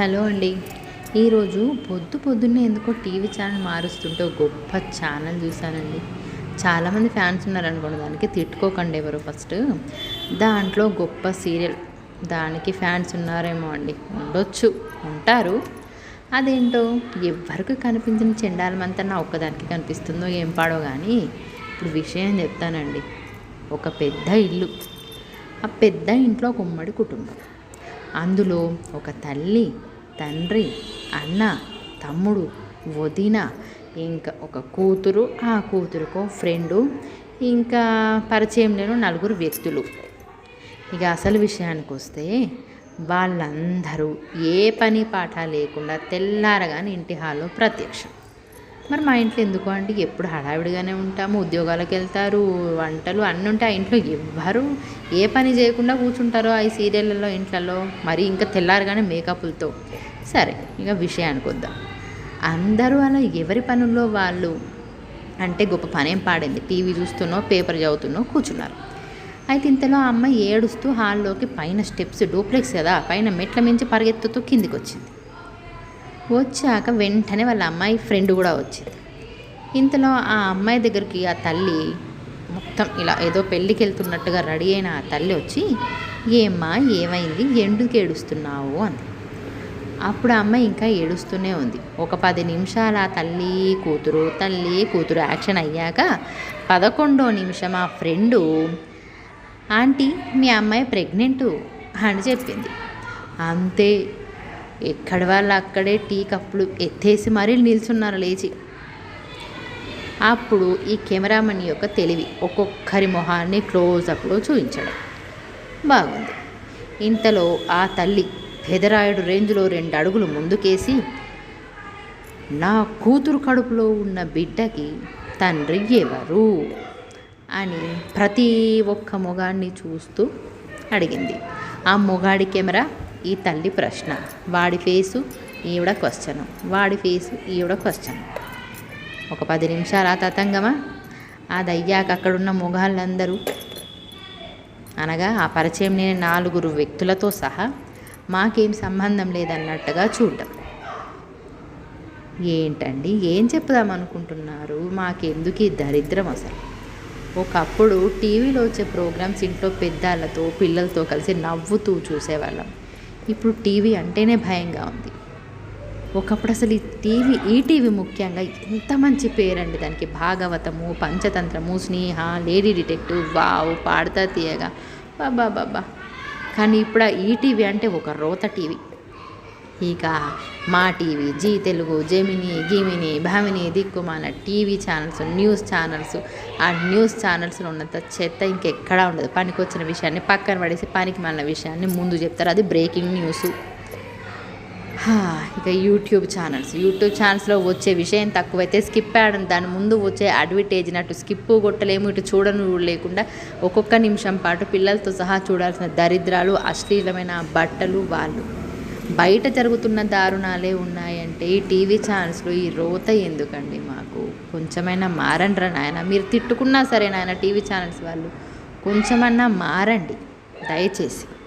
Hello అండి. ఈరోజు పొద్దు పొద్దున్నే ఎందుకో టీవీ ఛానల్ మారుస్తుంటే ఒక గొప్ప ఛానల్ చూశానండి. చాలామంది ఫ్యాన్స్ ఉన్నారనుకోండి దానికి తిట్టుకోకండి ఎవరు ఫస్ట్. దాంట్లో గొప్ప సీరియల్ దానికి ఫ్యాన్స్ ఉన్నారేమో అండి. ఉండొచ్చు ఉంటారు. అదేంటో ఎవరికి కనిపించిన చెండాలమంతా నా ఒక్కదానికి కనిపిస్తుందో ఏం పాడో కానీ ఇప్పుడు విషయం చెప్తానండి. ఒక పెద్ద ఇల్లు ఆ పెద్ద ఇంట్లో ఒక ఉమ్మడి కుటుంబం. అందులో ఒక తల్లి తండ్రి అన్న తమ్ముడు వదిన ఇంకా ఒక కూతురు ఆ కూతురుకో ఫ్రెండు ఇంకా పరిచయం లేని నలుగురు వ్యక్తులు. ఇక అసలు విషయానికి వస్తే వాళ్ళందరూ ఏ పని పాట లేకుండా తెల్లారగానే ఇంటి హాల్లో ప్రత్యక్షం. మరి మా ఇంట్లో ఎందుకు అంటే ఎప్పుడు హడావిడిగానే ఉంటాము ఉద్యోగాలకు వెళ్తారు వంటలు అన్నీ ఉంటాయి ఆ ఇంట్లో ఎవ్వరు ఏ పని చేయకుండా కూర్చుంటారో ఆ సీరియళ్ళలో ఇంట్లలో. మరి ఇంకా తెల్లారగానే మేకప్లతో. సరే ఇక విషయానికి వద్దాం. అందరూ అలా ఎవరి పనుల్లో వాళ్ళు అంటే గొప్ప పనేం పాడింది. టీవీ చూస్తున్నో పేపర్ చదువుతున్నో కూర్చున్నారు. అయితే ఇంతలో ఆ అమ్మాయి ఏడుస్తూ హాల్లోకి పైన స్టెప్స్ డూప్లెక్స్ కదా పైన మెట్ల మించి పరిగెత్తుతూ కిందికి వచ్చింది వచ్చాక వెంటనే వాళ్ళ అమ్మాయి ఫ్రెండ్ కూడా వచ్చింది. ఇంతలో ఆ అమ్మాయి దగ్గరికి ఆ తల్లి మొత్తం ఇలా ఏదో పెళ్ళికి వెళ్తున్నట్టుగా రెడీ అయిన ఆ తల్లి వచ్చి ఏమ్మా ఏమైంది? ఎందుకు ఏడుస్తున్నావు? అంది. అప్పుడు అమ్మ అమ్మాయి ఇంకా ఏడుస్తూనే ఉంది. ఒక పది నిమిషాలు ఆ తల్లి కూతురు తల్లి కూతురు యాక్షన్ అయ్యాక పదకొండో నిమిషం ఆ ఫ్రెండు ఆంటీ మీ అమ్మాయి ప్రెగ్నెంటు అని చెప్పింది. అంతే ఎక్కడి వాళ్ళు అక్కడే టీ కప్పులు ఎత్తేసి మరీ నిల్చున్నారు లేచి. అప్పుడు ఈ కెమెరామన్ యొక్క తెలివి ఒక్కొక్కరి మొహాన్ని క్లోజప్లో చూపించడం. బాగుంది. ఇంతలో ఆ తల్లి పెదరాయుడు రేంజ్లో రెండు అడుగులు ముందుకేసి నా కూతురు కడుపులో ఉన్న బిడ్డకి తండ్రి ఎవరు? అని ప్రతి ఒక్క మొగాడిని చూస్తూ అడిగింది. ఆ మొగాడి కెమెరా ఈ తల్లి ప్రశ్న. వాడి ఫేసు ఈవిడ క్వశ్చన్. వాడి ఫేసు ఈవిడ క్వశ్చన్. ఒక పది నిమిషాలు ఆ తతంగమా? అది అయ్యాక అక్కడున్న మొగాళ్ళందరూ అనగా ఆ పరిచయం లేని నాలుగురు వ్యక్తులతో సహా మాకేం సంబంధం లేదన్నట్టుగా చూడటం ఏంటండి? ఏం చెప్దాం అనుకుంటున్నారు మాకెందుకు ఈ దరిద్రం అసలు? ఒకప్పుడు టీవీలో వచ్చే ప్రోగ్రామ్స్ ఇంట్లో పెద్దాళ్ళతో పిల్లలతో కలిసి నవ్వుతూ చూసేవాళ్ళం. ఇప్పుడు టీవీ అంటేనే భయంగా ఉంది. ఒకప్పుడు అసలు ఈ టీవీ ఈ టీవీ ముఖ్యంగా ఎంత మంచి పేరండి దానికి. Bhagavatamu Panchatantramu Sneha lady detective wow Padutha Theeyaga. Baba బాబా కానీ ఇప్పుడు ఆ ఈటీవీ అంటే ఒక రోత టీవీ. ఇక Maa TV G Telugu Gemini గిమిని భామిని దిక్కుమాల టీవీ ఛానల్స్ న్యూస్ ఛానల్స్ ఆ న్యూస్ ఛానల్స్లో ఉన్నంత చెత్త ఇంకెక్కడా ఉండదు. పనికి వచ్చిన విషయాన్ని పక్కన పడేసి పనికి మాలిన విషయాన్ని ముందు చెప్తారు. అది బ్రేకింగ్ న్యూస్. ఇక యూట్యూబ్ ఛానల్స్ యూట్యూబ్ ఛానల్స్లో వచ్చే విషయం తక్కువైతే స్కిప్ యాడ్ దాని ముందు వచ్చే అడ్వర్టైజ్ అటు స్కిప్ కొట్టలేము. ఇటు చూడను లేకుండా ఒక్కొక్క నిమిషం పాటు పిల్లలతో సహా చూడాల్సిన దరిద్రాలు అశ్లీలమైన బట్టలు వాళ్ళు. బయట జరుగుతున్న దారుణాలే ఉన్నాయంటే ఈ టీవీ ఛానల్స్లో ఈ రోత ఎందుకండి మాకు? కొంచెమైనా మారండి నాయన. మీరు తిట్టుకున్నా సరే నాయన టీవీ ఛానల్స్ వాళ్ళు. కొంచెమన్నా మారండి. దయచేసి.